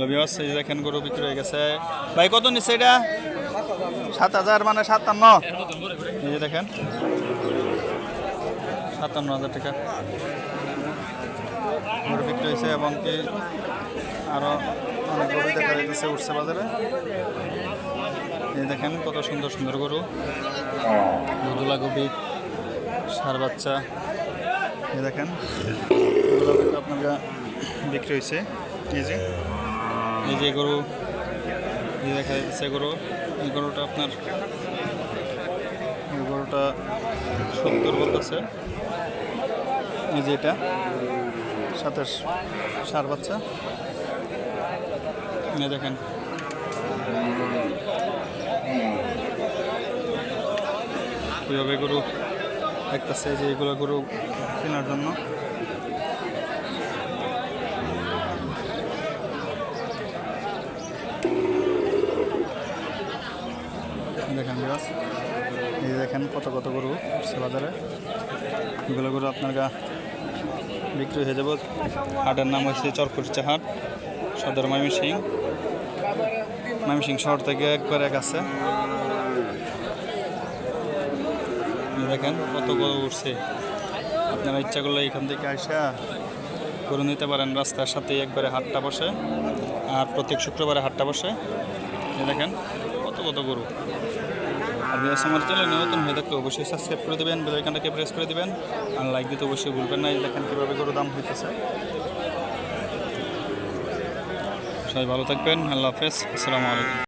লবিয়াস এই দেখেন গরু বিক্রি হয়ে গেছে। ভাই, কত নিচ্ছে এটা? সাত হাজার মানে সাতান্ন। এই যে দেখেন। সাতান্ন হাজার টাকা। গরু বিক্রি হয়েছে এবং কি আরও অনেক গরু দেখা যাচ্ছে উঠছে বাজারে। এই দেখেন, কত সুন্দর সুন্দর গরু। দুদুলা গবি, সার বাচ্চা। এই দেখেন আপনার বিক্রি হয়েছে। এই যে। এই যে গরু দেখা যাচ্ছে গরু। এই গরুটা আপনার গরুটা সত্তর বলতেছে। এই যে এটা সাথে সার বাচ্চা। এই দেখেন। কীভাবে গরু দেখতেছে যে এগুলো গরু কেনার জন্য। দেখেন বিরাজ এই দেখেন কত কত গরু উঠছে বাজারে। এগুলো গরু আপনার গা বিক্রি হয়ে যাব। হাটের নাম হচ্ছে চরকুরচা হাট সদর ময়মনসিং। ময়মনসিং শহর থেকে একবারে কাছে এই দেখেন কত গরু উঠছে। আপনারা ইচ্ছা করলে এখান থেকে আসা গরু নিতে পারেন। রাস্তার সাথে একবারে হাটটা বসে। আর প্রত্যেক শুক্রবারে হাটটা বসে। দেখেন কত কত গরু। আর বিএস আমার চ্যানেল নতুন হয়ে থাকলে অবশ্যই সাবস্ক্রাইব করে দেবেন বেলাইকানটাকে প্রেস করে দেবেন, আর লাইক দিতে অবশ্যই ভুলবেন না। দেখেন কীভাবে করে দাম হইতেছে। সবাই ভালো থাকবেন, আল্লাহ হাফেজ, আসসালামু আলাইকুম।